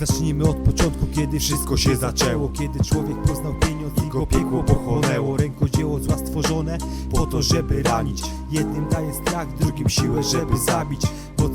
Zacznijmy od początku, kiedy wszystko się zaczęło. Kiedy człowiek poznał pieniądz i go piekło pochłonęło. Rękodzieło zła stworzone po to, żeby ranić. Jednym daje strach, drugim siłę, żeby zabić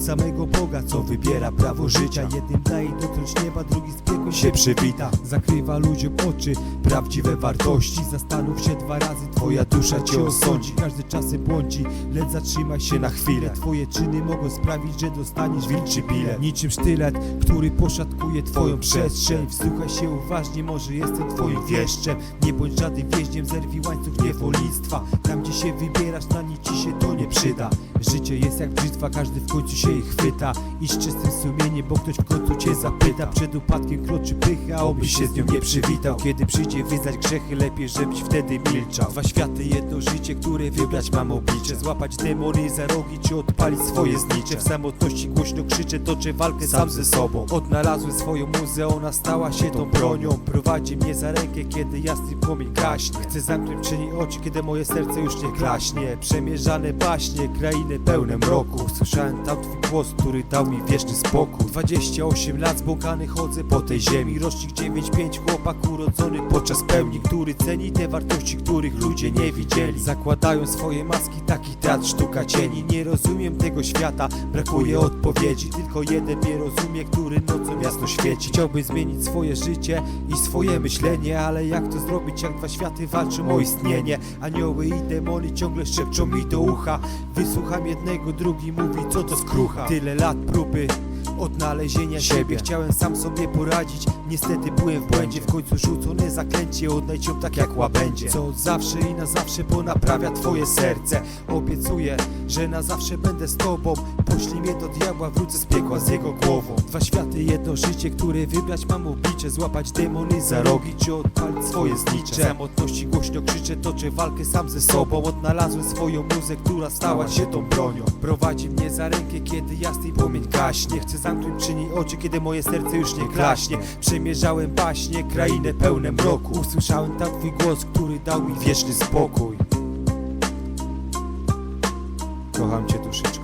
samego Boga, co wybiera prawo życia. Jednym daje dotknąć nieba, drugi z piekłem się przywita. Zakrywa ludziom oczy, prawdziwe wartości. Zastanów się dwa razy, twoja dusza cię osądzi. Każdy czasem błądzi, lecz zatrzymaj się na chwilę. Twoje czyny mogą sprawić, że dostaniesz wilczy bilet. Niczym sztylet, który poszatkuje twoją przestrzeń. Wsłuchaj się uważnie, może jestem twoim wieszczem. Nie bądź żadnym więźniem, zerwij łańcuch niewolnictwa Tam gdzie się wybierasz, na nic ci się to nie przyda. Życie jest jak brzytwa, każdy w końcu się ich chwyta z czystym sumieniem, bo ktoś w końcu cię zapyta. Przed upadkiem kroczy pycha, obyś się z nią nie przywitał. Kiedy przyjdzie wyznać grzechy, lepiej żebyś wtedy milczał. Dwa światy, jedno życie, które wybrać mam oblicze. Złapać demony za rogi, czy odpalić swoje znicze. W samotności głośno krzyczę, toczę walkę sam ze sobą. Odnalazłem swoją muzę, ona stała się tą bronią. Prowadzi mnie za rękę, kiedy jasny płomień gaśnie. Chcę zamknąć przy niej oczy, kiedy moje serce już nie klaśnie. Przemierzane baśnie, krainy pełne mroku. Słyszałem tam twój głos, który dał mi wieczny spokój. 28 lat zbłąkany chodzę po tej ziemi. Rocznik 9-5, chłopak urodzony podczas pełni Który ceni te wartości, których ludzie nie widzieli. Zakładają swoje maski, taki teatr, sztuka cieni. Nie rozumiem tego świata, brakuje odpowiedzi. Tylko jeden mnie rozumie, który nocą jasno świeci. Chciałbym zmienić swoje życie i swoje myślenie Ale jak to zrobić, jak dwa światy walczą o istnienie? Anioły i demony ciągle szepczą mi do ucha. Wysłucham jednego, drugi mówi co to skrucha Tyle lat próby odnalezienia siebie. Chciałem sam sobie poradzić, niestety byłem w błędzie W końcu rzucone zaklęcie, odnajdź ją tak jak łabędzie. Co od zawsze i na zawsze, bo naprawia twoje serce. Obiecuję, że na zawsze będę z tobą. Poślij mnie do diabła, wrócę z piekła z jego głową. Dwa światy, jedno życie, które wybrać mam oblicze. Złapać demony za rogi, czy odpalić swoje znicze. Samotności głośno krzyczę, toczę walkę sam ze sobą. Odnalazłem swoją muzę, która stała się tą bronią. Prowadzi mnie za rękę, kiedy jasny płomień gaśnie. Chcę zamknąć przy niej oczy, kiedy moje serce już nie klaśnie Przemierzałem baśnie, krainę pełne mroku. Usłyszałem tam twój głos, który dał mi wieczny spokój. Kocham cię duszyczko